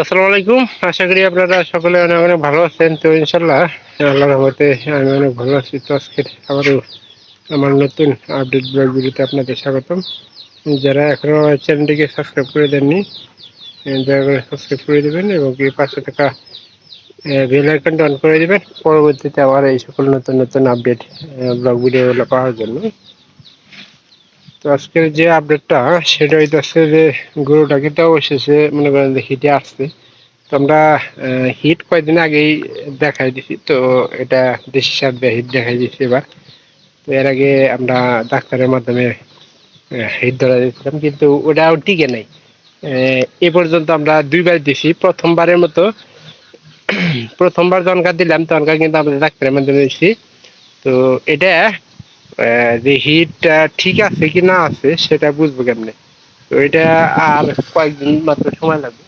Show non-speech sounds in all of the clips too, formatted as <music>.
আসসালামু আলাইকুম। আশা করি আপনারা সকলে অনেক অনেক ভালো আছেন। তো ইনশাল্লাহ আল্লাহর রহমতে আমি অনেক ভালো আছি। তো আজকে আবারও আমার নতুন আপডেট ব্লগ ভিডিওতে আপনাদের স্বাগতম। যারা এখনও চ্যানেলটিকে সাবস্ক্রাইব করে দেননি দয়া করে সাবস্ক্রাইব করে দেবেন এবং কি পাঁচশো টাকা বেল আইকনটা অন করে দেবেন। পরবর্তীতে আমার এই সকল নতুন নতুন আপডেট ব্লগ ভিডিওগুলো পাওয়ার জন্য। তো আজকের যে আপডেটটা সেটা হইতেছে যে গরুটা কিন্তু অবশেষে মনে করেন যে হিটে আসছে। তো আমরা হিট কয়েকদিন আগেই দেখাই দিছি, তো এটা দেশি দিয়ে হিট দেখাই দিছি এবার। তো এর আগে আমরা ডাক্তারের মাধ্যমে হিট ধরা দিয়েছিলাম, কিন্তু ওটাও টিকে নাই। এ পর্যন্ত আমরা দুইবার দিছি, প্রথমবারের মতো। প্রথমবার জনকার দিলাম তখনকার কিন্তু আমরা ডাক্তারের মাধ্যমে দিছি। তো এটা যে হিটটা ঠিক আছে কি না আছে, সেটা বুঝব কেমনে? তো এটা আর কয়েকদিন মাত্র সময় লাগবে।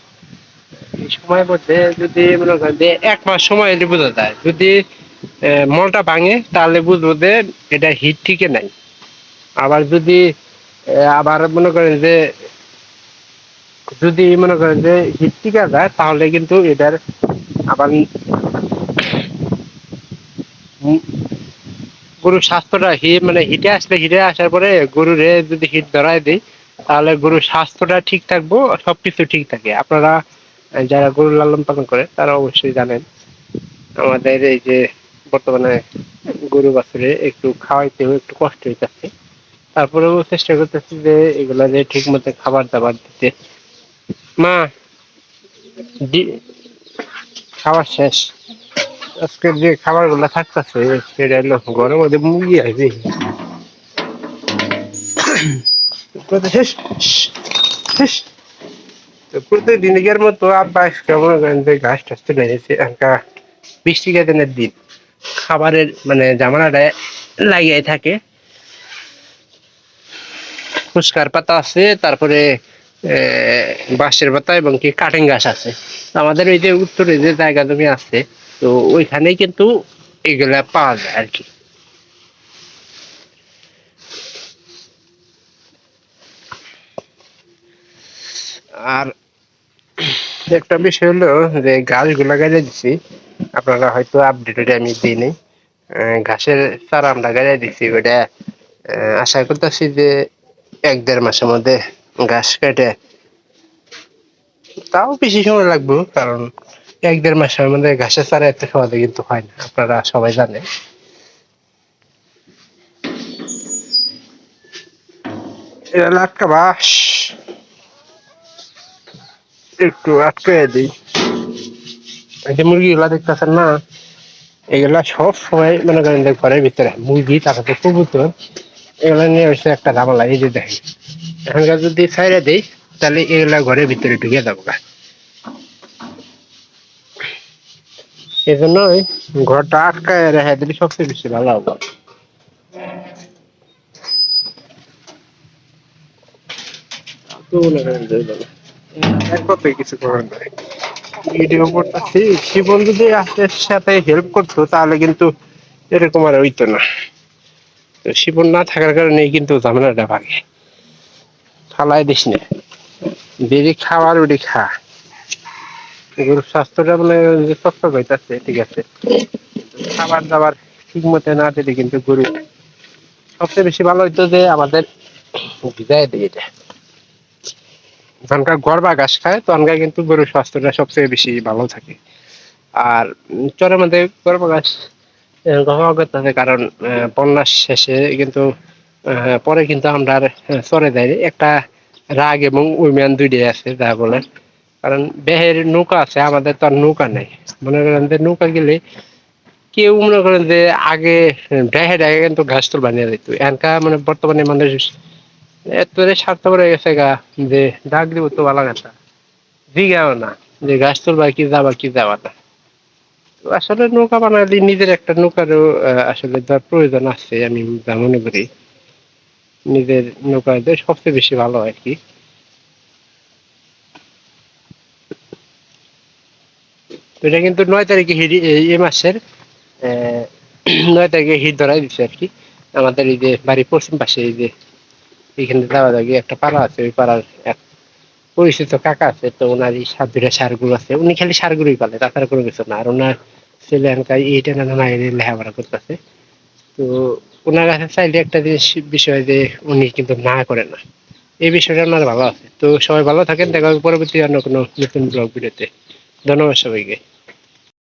সময়ের মধ্যে যদি মনে করেন যে এক মাস সময় হলে বোঝা যায়, যদি মলটা ভাঙে, তাহলে বুঝব যে এটা হিট ঠিকই নাই। আবার যদি আবার মনে করেন যে, যদি মনে করেন যে হিট টিকা যায়, তাহলে কিন্তু এটার আবার গরুর স্বাস্থ্যটা হি মানে হিটে আসলে, হিটে আসার পরে গরুরে যদি হিট ধরায় দিই, তাহলে গরুর স্বাস্থ্যটা ঠিক থাকব, সবকিছু ঠিক থাকে। আপনারা যারা গরু লালন পালন করে, তারা অবশ্যই জানেন আমাদের এই যে বর্তমানে গরু বাছুরে একটু খাওয়াইতেও একটু কষ্ট হইতেছে। তারপরেও চেষ্টা করতেছি যে এগুলা যে ঠিক মতো খাবার দাবার দিতে। মা খাওয়া শেষ। আজকের যে খাবারগুলো থাকতেছে, সেটা হলো ঘরের মধ্যে মুরগি আছে শেষ প্রতিদিনের মতো আব্বা আজকে মনে করেন যে ঘাস টাস তুলে এনেছে বৃষ্টি দিনের দিন। খাবারের মানে জামানাটা লাগিয়ে থাকে। ফুচকার পাতা আছে, তারপরে বাঁশের পাতা এবং কি কাটিং গাছ আছে। আমাদের ওই যে উত্তরে যে জায়গা জমি আছে তো ওইখানেই কিন্তু এগুলা পাওয়া যায় আর কি। আর একটা বিষয় হলো যে গাছগুলা গাড়িয়ে দিছি আপনারা হয়তো আপডেট আমি দিই নাই আহ, ঘাসের চারা আমরা গাড়িয়ে দিছি ওটা আশা করতেছি যে এক দেড় মাসের মধ্যে ঘাস কেটে তাও বেশি সময় লাগবে কারণ এক দেড় মাসে আমাদের ঘাসের চারা এত সহজে কিন্তু হয় না আপনারা সবাই জানেন। এটা লাটকা বাস। একটু আটকে দিই। এই যে মুরগিগুলা দেখতেছেন না এগুলা সব সময় মনে করেন যে ঘরের ভিতরে মুরগি তারপরে কবুতর এগুলা নিয়ে হচ্ছে একটা ঝামেলা। এই যে দেখেন এখানকার যদি ছাইড়ে দেই তাহলে এগুলা ঘরের ভিতরে ঢুকে যাব গা। এই জন্যই ঘরটা আটকায় রেখে দিলে সবচেয়ে বেশি ভালো হবে। যদি সাথে হেল্প করতো, তাহলে কিন্তু এরকম আর হইতো না। তো শিবন না থাকার কারণে কিন্তু ঝামেলাটা ভাগে ফালাই দিস না। বেরি খাওয়ার ওটি খা। গরুর স্বাস্থ্যটা মানে সুস্থ হইতাছে, ঠিক আছে। খাবার দাবার ঠিক মতো না দিলে কিন্তু গরু সবচেয়ে বেশি ভালো হইতো যে আমাদের বিদায় দিয়ে যখনকার গড় বা ঘাস খায় তখনকার কিন্তু গরুর স্বাস্থ্যটা সবচেয়ে বেশি ভালো থাকে। আর চরের মধ্যে গড় বা ঘাস গ্রহণ করতে হবে কারণ বন্যার শেষে কিন্তু পরে কিন্তু আমরা আর চরে যাই একটা রাগ এবং উইম্যান দুইটাই আছে, যা বলে। কারণ বেহের নৌকা আছে, আমাদের তো আর নৌকা নেই। মনে করেন যে নৌকা গেলে কেউ মনে করেন যে আগে ডেহে ডেহে কিন্তু ঘাস তোল বানিয়ে দিত। এনকা মানে বর্তমানে মানুষ এতরে স্বার্থপর হয়ে গেছে গা যে ডাক দিব তো ভালো কথা। জিগাও না যে গাছ তুলবা কি যাবা কি যাবা না। আসলে নৌকা বানালে নিজের একটা নৌকারও আসলে তার প্রয়োজন আছে আমি যা মনে করি। নিজের নৌকা সবচেয়ে বেশি ভালো আর কি। এটা কিন্তু নয় তারিখে হিট এই মাসের <clears throat> নয় তারিখে হিট ধরাই দিচ্ছে আর কি। আমাদের এই যে বাড়ির পশ্চিম পাশে এই যে এখানে যাওয়া যায় একটা পাড়া আছে, ওই পাড়ার এক পরিচিত কাকা আছে, তো ওনার এই দুটা সারগুলো আছে। উনি খালি সারগুলোই পালে, তাছাড়া কোনো কিছু না। আর ওনার ছেলে আনকাই এইটা না না লেখাপড়া করতেছে। তো ওনার কাছে চাইলে একটা জিনিস, বিষয় যে উনি কিন্তু না করে না। এই বিষয়টা ওনার ভালো আছে। তো সবাই ভালো থাকেন, দেখা পরবর্তী অন্য কোনো নতুন ব্লগ ভিডিওতে। ধন্যবাদ সবাইকে।